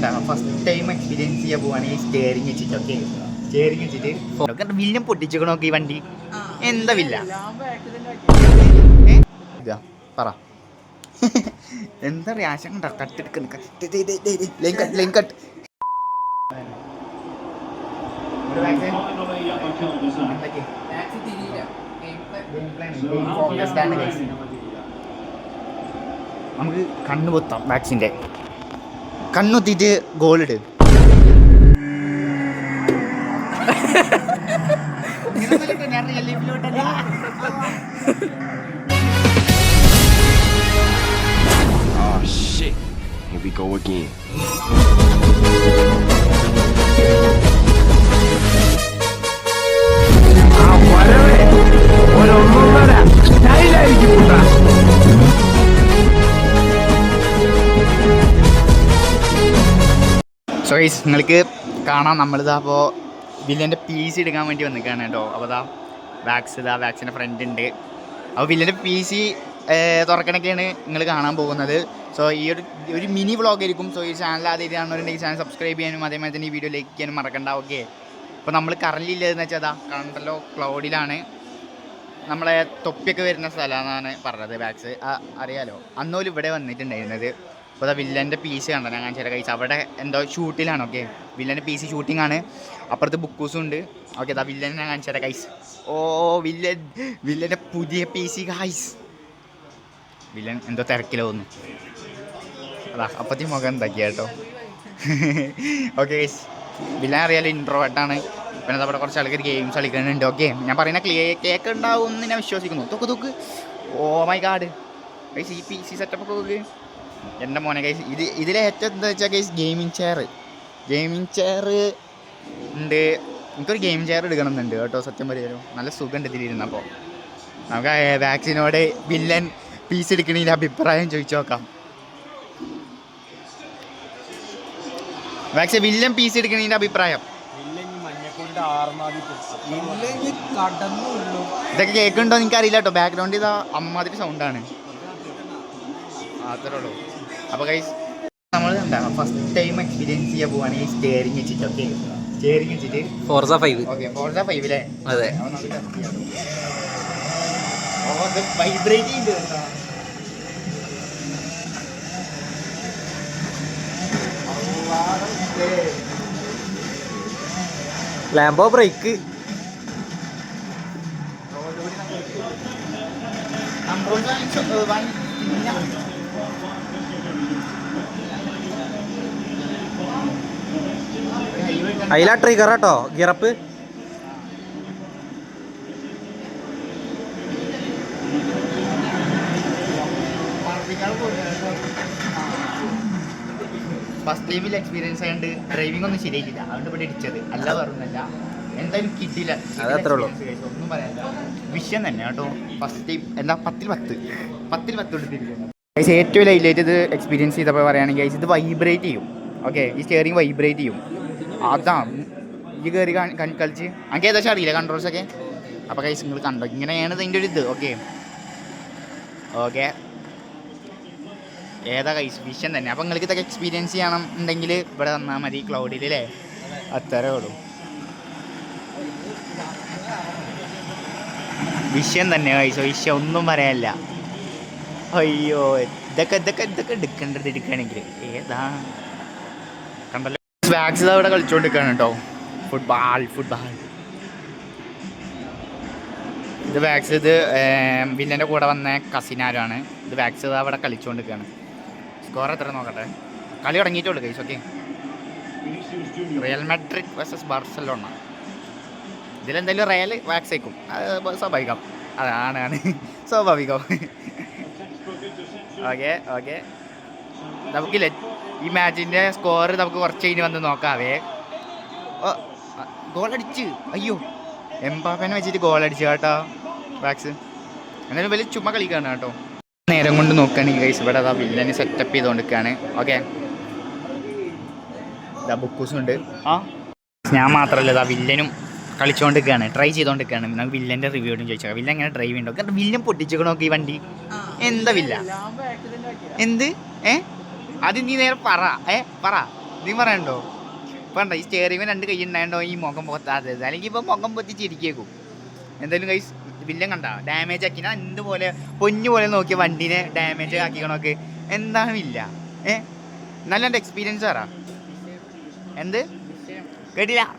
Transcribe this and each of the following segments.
എന്താ first time experience ചെയ്യാൻ പോവാണെങ്കിൽ സ്റ്റിയറിംഗ് വെച്ചിട്ട് ഓക്കെ സ്റ്റിയറിംഗ് വെച്ചിട്ട് വില്യം പൊട്ടിച്ചേക്കണോ ഈ വണ്ടി. എന്താ വില്ല? ഇതാ പറ. എന്താ റിയാക്ഷൻ കണ്ടോ? കട്ടെടുക്കുന്നു ലൈൻ കട്ട് ലൈൻ കട്ട് നമുക്ക് കണ്ണു പൊത്താം വാക്സിന്റെ ഇട് Oh. Here we go again. Guys നിങ്ങൾക്ക് കാണാം നമ്മളിതാ അപ്പോൾ വില്ലന്റെ പി സി എടുക്കാൻ വേണ്ടി വന്നിക്കാണ് കേട്ടോ. അപ്പോൾ ഇതാ വാക്സ് ഇതാ വാക്സിന്റെ ഫ്രണ്ട് ഉണ്ട്. അപ്പോൾ വില്ലന്റെ പി സി തുറക്കണൊക്കെയാണ് നിങ്ങൾ കാണാൻ പോകുന്നത്. സോ ഈ ഒരു ഒരു മിനി വ്ളോഗ് ആയിരിക്കും. സോ ഈ ചാനൽ ആദ്യമായിട്ട് കാണുന്നവരുണ്ടെങ്കിൽ ചാനൽ സബ്സ്ക്രൈബ് ചെയ്യാനും അതേമാതിരി തന്നെ ഈ വീഡിയോ ലൈക്ക് ചെയ്യാനും മറക്കണ്ട ഓക്കെ അപ്പോൾ നമ്മൾ കറണ്ടിൽ ഇല്ലതെന്ന് വെച്ചാൽ അതാ കണ്ടല്ലോ ക്ലൗഡിലാണ് നമ്മളെ തൊപ്പിയൊക്കെ വരുന്ന സ്ഥലമാണെന്നാണ് പറഞ്ഞത് വാക്സ് അറിയാലോ? അന്നോലും ഇവിടെ വന്നിട്ടുണ്ടായിരുന്നത്. അപ്പോൾ അതാ വില്ലന്റെ പി സി കണ്ടോ? ഞാൻ ചില കഴിച്ചു അവിടെ എന്തോ ഷൂട്ടിലാണ് ഓക്കെ വില്ലന്റെ പി സി ഷൂട്ടിംഗ് ആണ് അപ്പുറത്ത് ബുക്കൂസും ഉണ്ട്. ഓക്കെ അതാ വില്ലൻ ഞാൻ കാണിച്ചു തരാം കൈസ് ഓ വില്ലൻ വില്ലന്റെ പുതിയ പി സി ഗൈസ് വില്ലൻ എന്തോ തിരക്കിലാവുന്നു അതാ അപ്പത്തി മുഖം എന്താക്കിയ കേട്ടോ? ഓക്കെ ഗൈസ് വില്ലൻ അറിയാലോ ഇൻട്രോവേർട്ടാണ് പിന്നെ അതവിടെ കുറച്ച് ആൾക്കാർ ഗെയിംസ് കളിക്കുന്നുണ്ട് ഓക്കെ ഞാൻ പറയുന്ന ക്ലിയർ കേക്ക് ഉണ്ടാവും എന്ന് ഞാൻ വിശ്വസിക്കുന്നു. തൊക്ക് തൊക്ക്. ഓ മൈ ഗാഡ് ഗൈസ് ഈ പി സി സെറ്റപ്പ് ഒക്കെ എന്റെ മോനെ കൈസ് ഇത് ഇതിലെ ഏറ്റവും എന്താ വെച്ചാൽ guys gaming chair gaming chair ഉണ്ട്. എനിക്കൊരു ഗെയിം ചെയർ എടുക്കണം എന്നുണ്ട് കേട്ടോ സത്യം പറയാലോ. നല്ല സുഖമുണ്ട് ഇതിലിരുന്നപ്പോൾ നമുക്ക് വാക്സിനോട് വില്ലൻ പീസ് എടുക്കണതിന്റെ അഭിപ്രായം ചോദിച്ചു നോക്കാം. വാക്സിൻ വില്ലൻ പീസ് എടുക്കണതിന്റെ അഭിപ്രായം. ഇതൊക്കെ കേൾക്കുന്നുണ്ടോ എനിക്ക് അറിയില്ല കേട്ടോ. ബാക്ക്ഗ്രൗണ്ട് ഇതാ അമ്മാതിരി സൗണ്ടാണ് അത്രേ ഉള്ളൂ. അപ്പോൾ കൈസ് നമ്മൾ എന്താ ഫസ്റ്റ് ടൈം എക്സ്പീരിയൻസ് ചെയ്യാൻ പോവാണെങ്കിൽ സ്റ്റിയറിംഗ് വെച്ചിട്ട് ഓക്കെ സ്റ്റിയറിംഗ് വെച്ചിട്ട്. ഫോർസ ഫൈവ് ഓക്കെ ഫോർസ ഫൈവിലെ അതെ. വൈബ്രേറ്റ് ചെയ്യുന്നുണ്ട് കേട്ടോ. ലാംബോ ബ്രേക്ക് Control അതിലാ ട്രിഗർ കേട്ടോ ഗിറപ്പ് ഫസ്റ്റ് ടൈമിൽ എക്സ്പീരിയൻസ് ആയതുകൊണ്ട് ഡ്രൈവിംഗ് ഒന്നും ശരിയായിട്ടില്ല. അതുകൊണ്ട് ഇവിടെ ഇടിച്ചത്. അല്ല പറഞ്ഞല്ല. എന്തായാലും കിട്ടിയില്ല. ഒന്നും പറയാനില്ല. വിഷയം തന്നെ കേട്ടോ. ഫസ്റ്റ് ടൈം എന്താ? പത്തിൽ പത്ത്. പത്തിൽ പത്ത് കൊടുത്തിരിക്കുന്നത് ഗൈസ് ഏറ്റവും ലൈറ്റ് ഇത് എക്സ്പീരിയൻസ് ചെയ്തപ്പോൾ പറയുകയാണെങ്കിൽ ഗൈസ് ഇത് വൈബ്രേറ്റ് ചെയ്യും. ഓക്കെ ഈ സ്റ്റിയറിംഗ് വൈബ്രേറ്റ് ചെയ്യും. അതാ ഈ കയറി കളിച്ച്. എനിക്ക് ഏകദേശം അറിയില്ല കൺട്രോൾസ് ഒക്കെ? അപ്പോൾ ഗൈസ് നിങ്ങൾ കണ്ടോ? ഇങ്ങനെയാണ് ഇതിന്റെ ഒരു ഇത്. ഓക്കെ ഓക്കെ ഏതാ കൈസ് വിഷൻ തന്നെ. അപ്പോൾ നിങ്ങൾക്ക് ഇതൊക്കെ എക്സ്പീരിയൻസ് ചെയ്യണം ഉണ്ടെങ്കിൽ ഇവിടെ വന്നാൽ മതി ക്ലൗഡിൽ അല്ലേ അത്രേ ഉള്ളൂ. വിഷയം തന്നെ കൈസോ വിഷയം ഒന്നും പറയാനില്ല. അയ്യോ ഇതൊക്കെ ഇതൊക്കെ ഇതൊക്കെ എടുക്കേണ്ടത് എടുക്കുകയാണെങ്കിൽ. ഏതാ? കണ്ടല്ലോ. സ്വാക്സ് അവിടെ കളിച്ചുകൊണ്ടിരിക്കുകയാണ് കേട്ടോ ഫുട്ബോൾ ഫുട്ബോൾ ഇത് വാക്സ് ഇത് വില്ലന്റെ കൂടെ വന്ന കസിനാരാണ് ഇത് വാക്സ് ഇത് അവിടെ കളിച്ചുകൊണ്ടിരിക്കുകയാണ് സ്കോർ എത്ര നോക്കട്ടെ? കളി തുടങ്ങിയിട്ടുള്ളൂ guys okay Real Madrid versus Barcelona ഇതിലെന്തായാലും Real വാക്സ് ആയിക്കും. അത് സ്വാഭാവികം. അതാണ് സ്വാഭാവികം. ഓക്കെ ഓക്കെ നമുക്കില്ല ഈ മാച്ചിന്റെ സ്കോർ നമുക്ക് കുറച്ച് കഴിഞ്ഞ് വന്ന് നോക്കാവേ ഓ ഗോൾ അടിച്ച്. അയ്യോ. എംബാപ്പനെ വെച്ചിട്ട് ഗോൾ അടിച്ചു കേട്ടോ ബാക്സ് എന്നാലും വലിയ ചുമ്മാ കളിക്കാണ് കേട്ടോ. നേരം കൊണ്ട് നോക്കുകയാണെങ്കിൽ ഗൈസ് ഇവിടെ അതാ വില്ലനെ സെറ്റപ്പ് ചെയ്തുകൊണ്ടിരിക്കുകയാണ്. ഓക്കെ ഇതാ ബുക്കൂസും ഉണ്ട്. ആ. ഞാൻ മാത്രമല്ല ഇതാ വില്ലനും കളിച്ചുകൊണ്ടിരിക്കുകയാണ് ട്രൈ ചെയ്തുകൊണ്ടിരിക്കുകയാണ്. നമുക്ക് വില്ലന്റെ റിവ്യൂ ചോദിച്ചാൽ വില്ലൻ എങ്ങനെ ഡ്രൈവ് ഉണ്ടോ കാരണം വില്ലൻ പൊട്ടിച്ചേക്കണോ ഈ വണ്ടി? എന്താ വില്ല എന്ത്? ഏ? അത് നീ നേരെ പറ. ഏ? പറ. നീ പറയണ്ടോ? വേണ്ട ഈ സ്റ്റേറിംഗ് രണ്ട് കൈ ഉണ്ടായണ്ടോ ഈ മുഖം പൊത്താത്തത്? അല്ലെങ്കിൽ ഇപ്പൊ മുഖം പൊത്തി ചിരിക്കേക്കും. എന്തായാലും കൈ വില്ലൻ കണ്ട? ഡാമേജ് ആക്കി. എന്തുപോലെ എന്ത് പോലെ പൊന്നു പോലെ നോക്കിയ വണ്ടിനെ ഡാമേജ് ആക്കിക്കണോക്ക്? എന്താണ് ഇല്ല ഏ? നല്ല എന്റെ എക്സ്പീരിയൻസ് പറ. എന്ത്? കേട്ടില്ല.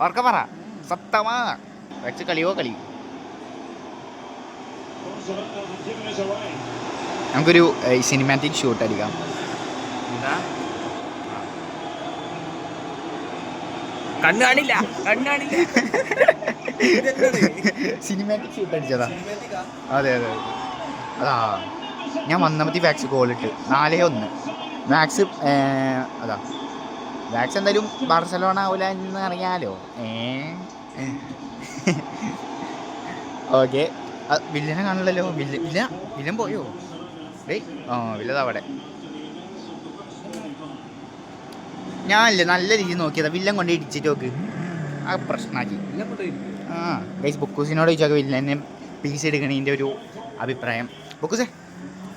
ഓർക്ക പറ. സത്തമാ. വെച്ച് കളിയോ കളി? നമുക്കൊരു സിനിമാറ്റിക് ഷൂട്ട് അടിക്കാം. കണ്ണു കാണില്ല കണ്ണു കാണില്ല. സിനിമാറ്റിക് ഷൂട്ട് അടിച്ചതാ. അതെ അതെ അതെ. അതാ. ഞാൻ വന്നമത്തി വാക്സ് ഗോൾ ഇട്ട്. നാലേ ഒന്ന്. വാക്സ് അതാ. വാക്സ് എന്തായാലും ബാർസലോണ ആവില്ല എന്ന് അറിയാലോ. ഏ? ഓക്കെ വില്ലനെ കാണില്ലല്ലോ വില്ല വില്ല വില്ലൻ പോയോ? ഡേയ് ആ വില്ലതാ അവിടെ. ഞാനില്ലേ നല്ല രീതിയിൽ നോക്കിയതാ. വില്ലൻ കൊണ്ട് ഇടിച്ചിട്ട് നോക്ക്. ആ പ്രശ്നമാക്കി ആ ഗൈസ് ബുക്കൂസിനോട് ചോദിച്ചാൽ വില്ലനെ പീസ് എടുക്കണതിന്റെ ഒരു അഭിപ്രായം. ബുക്കൂസേ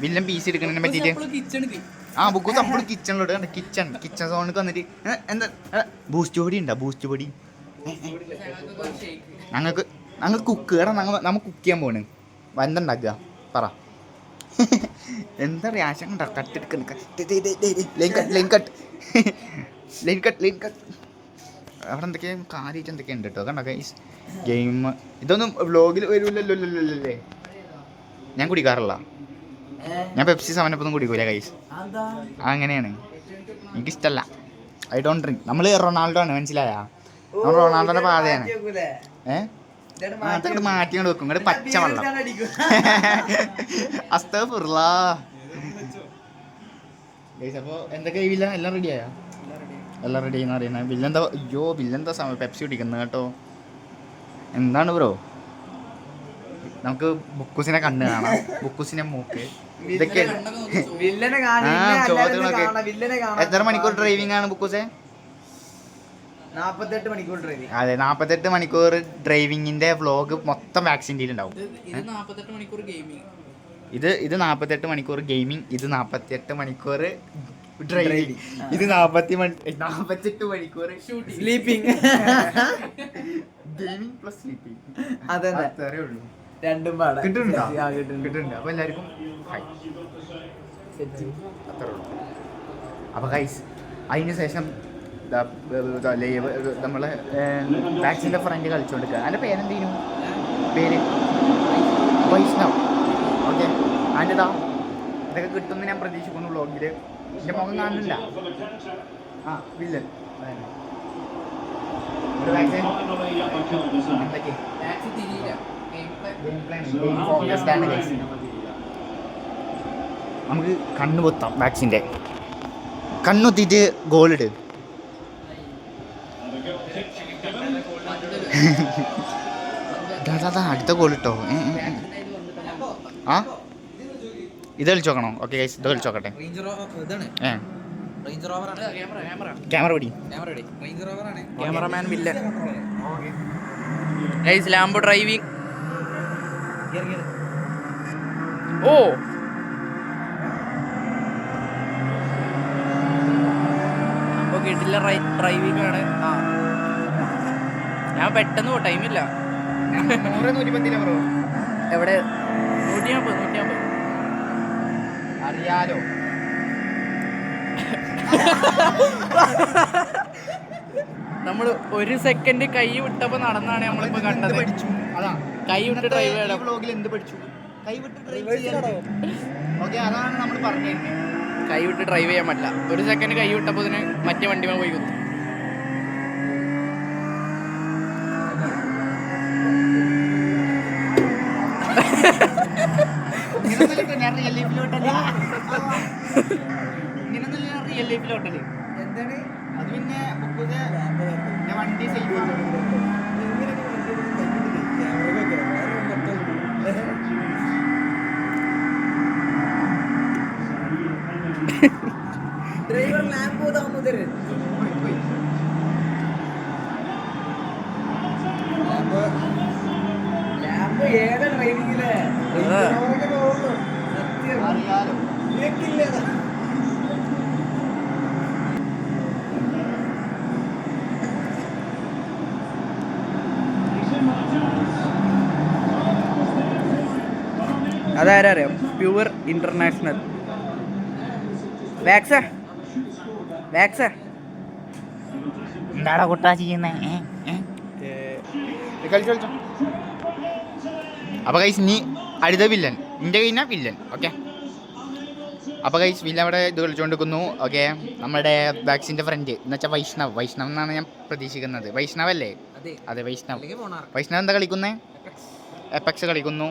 വില്ലൻ പീസ് എടുക്കണതിനെ പറ്റിയിട്ട്. ആ ബുക്കൂസ് നമ്മൾ കിച്ചണിലോട്ട് കണ്ട കിച്ചൺ കിച്ചൺ സോണിൽ വന്നിട്ട്. എന്താ ബൂസ്റ്റ് പൊടി ഉണ്ടോ? ബൂസ്റ്റ് പൊടി. ഞങ്ങൾക്ക് ഞങ്ങൾ കുക്ക് എടാ ഞങ്ങൾ നമുക്ക് കുക്ക് ചെയ്യാൻ പോണ്. വന്നുണ്ടാക്കുക പറ. എന്താ റിയാക്ഷൻ കണ്ടോ? കട്ട് എടുക്കുന്ന line cut line cut line cut അവിടെ എന്തൊക്കെയാണ് കാര്യമായിട്ട് എന്തൊക്കെ ഉണ്ട് കേട്ടോ കണ്ടോ ഈ ഗെയിം ഇതൊന്നും വ്ലോഗിൽ വരൂല്ലല്ലോ ഞാൻ കുടിക്കാറില്ല. ഞാൻ പെപ്സി സമനപ്പൊന്നും കുടിക്കൂല കൈസ് അങ്ങനെയാണ്. എനിക്കിഷ്ടല്ല. ഐ ഡോണ്ട് ഡ്രിങ്ക് നമ്മൾ റൊണാൾഡോ ആണ് മനസ്സിലായാ? നമ്മൾ റൊണാൾഡോന്റെ പാതയാണ് ഏഹ് അതങ്ങോട്ട് മാറ്റി കൊണ്ട് വെക്കും. ഇങ്ങോട്ട് പച്ചവെള്ളം അസ്ത ഗൈസ് അപ്പോൾ എന്തൊക്കെ വില്ല? എല്ലാം റെഡിയായോ എല്ലാം റെഡി എന്ന് അറിയണേ ബില്ലെന്താ അയ്യോ ബില്ലെന്താ സമയം പെപ്സി കുടിക്കുന്നത് കേട്ടോ? എന്താണ് ബ്രോ? നമുക്ക് ബുക്കുസിനെ കണ്ണ് കാണാം. ബുക്കുസിനെ മൂക്ക്. ഇതൊക്കെ ആ ചോദ്യങ്ങളൊക്കെ. എത്ര മണിക്കൂർ ഡ്രൈവിംഗ് ആണ് ബുക്കൂസെ? അതെ നാപ്പത്തെട്ട് മണിക്കൂർ ഡ്രൈവിങ്ങിന്റെ വ്ലോഗ് മൊത്തം വാക്സിന്റെ ഉണ്ടാവും ഇത് നാപ്പത്തെട്ട് മണിക്കൂർ ഗെയിമിങ് ഇത് നാപ്പത്തെട്ട് മണിക്കൂർ ഗെയിമിംഗ് ഇത് നാൽപ്പത്തിയെട്ട് മണിക്കൂർ ഡ്രൈവിംഗ് ഇത് നാപ്പത്തി നാപ്പത്തെട്ട് മണിക്കൂർ സ്ലീപ്പിംഗ് ഗെയിമിംഗ് പ്ലസ് സ്ലീപ്പിംഗ് അതെ അത്രേ ഉള്ളൂ. രണ്ടും പാടാ. കിട്ടുന്നുണ്ടോ? കിട്ടുന്നുണ്ട്. അപ്പൊ എല്ലാവർക്കും ഹായ് അത്രേ ഉള്ളൂ. അപ്പൊ ഗൈസ് അതിന് ശേഷം നമ്മളെ വാക്സിന്റെ ഫ്രണ്ട് കളിച്ചുകൊടുക്കുക അതിന്റെ പേരെന്തേനു പേര് വൈഷ്ണവ്. ഓക്കെ. അതിന്റെതാ ഇതൊക്കെ കിട്ടുമെന്ന് ഞാൻ പ്രതീക്ഷിക്കുന്നു വ്ളോഗിൽ എന്റെ മുഖം കാണുന്നില്ല. ആ വില്ലൻ. നമുക്ക് കണ്ണ് പൊത്താം വാക്സിന്റെ കണ്ണൊത്തിയിട്ട് ഗോൾ ദാ, അടുത്ത ഗോൾ ഇട്ടോ. ആ? ഇത് കളിച്ചോക്കണോ ഓക്കെ ഗൈസ് ഇത് കളിച്ചോക്കട്ടെ ഏ. ക്യാമറ ക്യാമറ ക്യാമറ പിടി cameraman villain guys Lambo driving oh കിട്ടില്ല ഡ്രൈവിംഗ് ആണ്. ആ. ഞാൻ പെട്ടെന്ന് പോ ടൈമില്ല എവിടെ നൂറ്റി നാൽപ്പത് നൂറ്റി നാൽപ്പത് അറിയാലോ. നമ്മൾ ഒരു സെക്കൻഡ് കൈ വിട്ടപ്പോ നടന്നാണ് നമ്മളിപ്പോ കണ്ടത്. കൈ വിട്ട് ഡ്രൈവ് ചെയ്യണം. ബ്ലോഗിൽ എന്ത് പഠിച്ചു? കൈവിട്ട് ഡ്രൈവ് ഓക്കെ അതാണ് നമ്മൾ പറഞ്ഞു കൈ വിട്ട് ഡ്രൈവ് ചെയ്യാൻ പറ്റില്ല. ഒരു സെക്കൻഡ് കൈ വിട്ടപ്പോ ഇതിന് മറ്റേ വണ്ടി പോയി കുത്തും. ഞാൻ റിയൽ ലൈഫിലോട്ടല്ലേ ഞാൻ റിയൽ ലൈഫിലോട്ടല്ലേ എന്താണ്? അത് പിന്നെ ഞാൻ വണ്ടി സേഫ് ഡ്രൈവർ ലാംബോ ദാമോദർ അതാരറിയാം? പ്യുവർ ഇന്റർനാഷണൽ വാക്സ വാക്സ എന്താടാ കുട്ടാ ചെയ്യുന്നേ? കളിച്ചു കളിച്ചു. അപ്പൊ കൈസ് നീ അടുത്ത വില്ലൻ. നിന്റെ കഴിഞ്ഞാൽ വില്ലൻ. ഓക്കെ അപ്പോൾ കൈസ് വില്ലൻ അവിടെ ഇത് കളിച്ചുകൊണ്ടിരിക്കുന്നു. ഓക്കെ നമ്മുടെ വാക്സിന്റെ ഫ്രണ്ട് എന്ന് വെച്ചാൽ വൈഷ്ണവ്. വൈഷ്ണവ് എന്നാണ് ഞാൻ പ്രതീക്ഷിക്കുന്നത്. വൈഷ്ണവ് അല്ലേ? അതെ. അതെ വൈഷ്ണവ്. വൈഷ്ണവ് എന്താ കളിക്കുന്നത് എപ്പക്സ് കളിക്കുന്നു.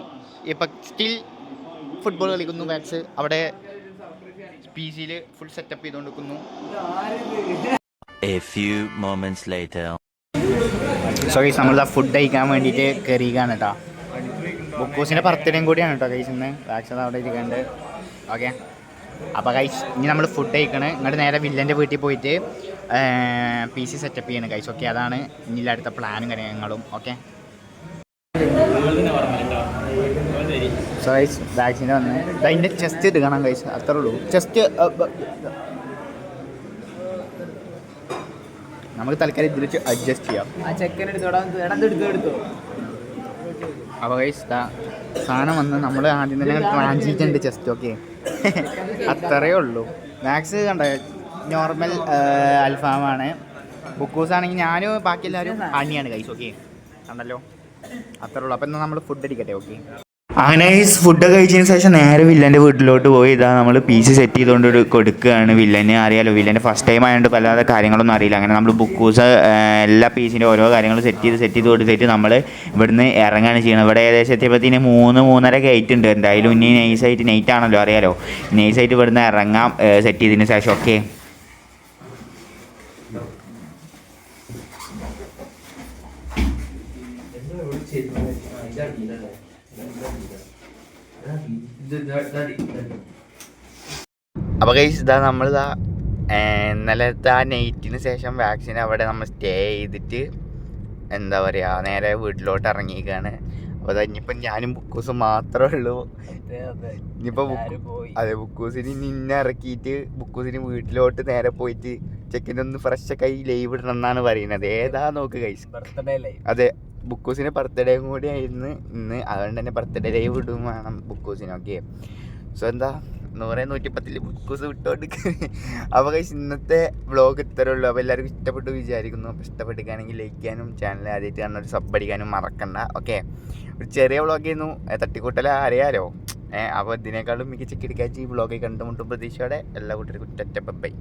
ഇപ്പം സ്റ്റിൽ ഫുട്ബോൾ കളിക്കുന്നു ബാക്സ് അവിടെ പി സിയിൽ ഫുൾ സെറ്റപ്പ് ചെയ്തുകൊണ്ടിരിക്കുന്നു. സോ നമ്മൾ ഫുഡ് കഴിക്കാൻ വേണ്ടിയിട്ട് കയറിയാണ് കേട്ടോ ബുക്കൂസിന്റെ ബർത്ത്ഡേയും കൂടിയാണ് കേട്ടോ കൈസ് ഇന്ന്. വാക്സിൻ അവിടെ ഇരിക്കുന്നുണ്ട് ഓക്കെ അപ്പോൾ കൈസ് ഇനി നമ്മൾ ഫുഡ് കഴിക്കണ്. ഇങ്ങോട്ട് നേരെ വില്ലന്റെ വീട്ടിൽ പോയിട്ട് പി സി സെറ്റപ്പ് ചെയ്യണം കൈസ് ഓക്കെ അതാണ് ഇനി അടുത്ത പ്ലാനും കാര്യങ്ങളും. ഓക്കെ വാക്സിന്റെ വന്ന് അതിന്റെ ചെസ്റ്റ് എടുക്കണം കൈസ് അത്രേ ഉള്ളൂ. ചെസ്റ്റ് നമുക്ക് തൽക്കാലം ഇതിൽ അഡ്ജസ്റ്റ് ചെയ്യാം. ആ ചെക്കൻ എടുത്തോടാ. എടുത്തോ എടുത്തോ. അപ്പോൾ സാധനം വന്ന് നമ്മൾ ആദ്യം തന്നെ ട്രാൻസിറ്റ് ജസ്റ്റ് ഓക്കെ അത്രയേ ഉള്ളൂ. മാക്സ് കണ്ട? നോർമൽ അൽഫാമാണ് ബുക്കൂസ് ആണെങ്കിൽ ഞാനും ബാക്കി എല്ലാവരും ഹണിയാണ് ഗൈസ് ഓക്കെ കണ്ടല്ലോ? അത്രേ ഉള്ളൂ. അപ്പം എന്നാൽ നമ്മൾ ഫുഡ് അടിക്കട്ടെ ഓക്കെ അങ്ങനെ ഫുഡ് കഴിച്ചതിന് ശേഷം നേരെ വില്ലന്റെ വീട്ടിലോട്ട് പോയി. ഇതാ നമ്മൾ പീസ് സെറ്റ് ചെയ്തുകൊണ്ട് കൊടുക്കുകയാണ്. വില്ലനെ അറിയാലോ. വില്ലന്റെ ഫസ്റ്റ് ടൈം ആയതുകൊണ്ട് പല കാര്യങ്ങളൊന്നും അറിയില്ല. അങ്ങനെ നമ്മൾ ബുക്കൂസ് എല്ലാ പീസിന്റെ ഓരോ കാര്യങ്ങളും സെറ്റ് ചെയ്ത് സെറ്റ് ചെയ്ത് കൊടുത്തിട്ട് നമ്മൾ ഇവിടുന്ന് ഇറങ്ങുകയാണ് ചെയ്യുന്നത്. ഇവിടെ ഏകദേശം എത്തിയപ്പോഴത്തേന് മൂന്ന് മൂന്നര ഗേറ്റ് ഉണ്ട് എന്തായാലും ഇനി നൈസായിട്ട് നൈറ്റ് ആണല്ലോ. അറിയാലോ. നൈസായിട്ട് ഇവിടുന്ന് ഇറങ്ങാം സെറ്റ് ചെയ്തതിന് ശേഷം. ഓക്കെ അപ്പോൾ കൈസ് ഇതാ നമ്മളിതാ ഇന്നലത്തെ ആ നൈറ്റിന് ശേഷം വാക്സിൻ അവിടെ നമ്മൾ സ്റ്റേ ചെയ്തിട്ട് എന്താ പറയുക നേരെ വീട്ടിലോട്ട് ഇറങ്ങിയിരിക്കുകയാണ് അപ്പോൾ അതാ ഇനിയിപ്പം ഞാനും ബുക്കൂസും മാത്രമേ ഉള്ളൂ. ഇനിയിപ്പോൾ അതെ. ബുക്കൂസിന് നിന്നെ ഇറക്കിയിട്ട് ബുക്കൂസിന് വീട്ടിലോട്ട് നേരെ പോയിട്ട് ചെക്കിന്റെ ഒന്ന് ഫ്രഷൊക്കെ കൈ ലൈവ് ഇടണം എന്നാണ് പറയുന്നത്. ഏതാ നോക്ക് കൈസ് അതെ ബുക്കൂസിന് ബർത്ത്ഡേയും കൂടി ആയിരുന്നു. ഇന്ന് അതുകൊണ്ട് തന്നെ ബർത്ത്ഡേ ലൈവ് ഇടും വേണം ബുക്കൂസിന് ഓക്കെ സോ എന്താ? നൂറേ നൂറ്റിപ്പത്തിൽ ബുക്കൂസ് വിട്ടോണ്ട് അപ്പോൾ കഴിച്ച് ഇന്നത്തെ വ്ളോഗ് ഇത്രേ ഉള്ളൂ. അപ്പോൾ എല്ലാവർക്കും ഇഷ്ടപ്പെട്ടു വിചാരിക്കുന്നു. അപ്പോൾ ഇഷ്ടപ്പെട്ടിരിക്കുകയാണെങ്കിൽ ലൈക്ക് ചെയ്യാനും ചാനൽ ആദ്യമായിട്ട് കാണുന്ന ഒരു സബ് അടിക്കാനും മറക്കണ്ട ഓക്കെ ഒരു ചെറിയ വ്ളോഗ് ആയിരുന്നു. തട്ടിക്കൂട്ടല അറിയാലോ? ഏഹ് അപ്പോൾ ഇതിനേക്കാളും മികച്ച കിടക്കാച്ചി വ്ളോഗ് കണ്ടുമുട്ടും പ്രതീക്ഷയോടെ. എല്ലാ കൂട്ടർക്കും ഒറ്റ ബൈ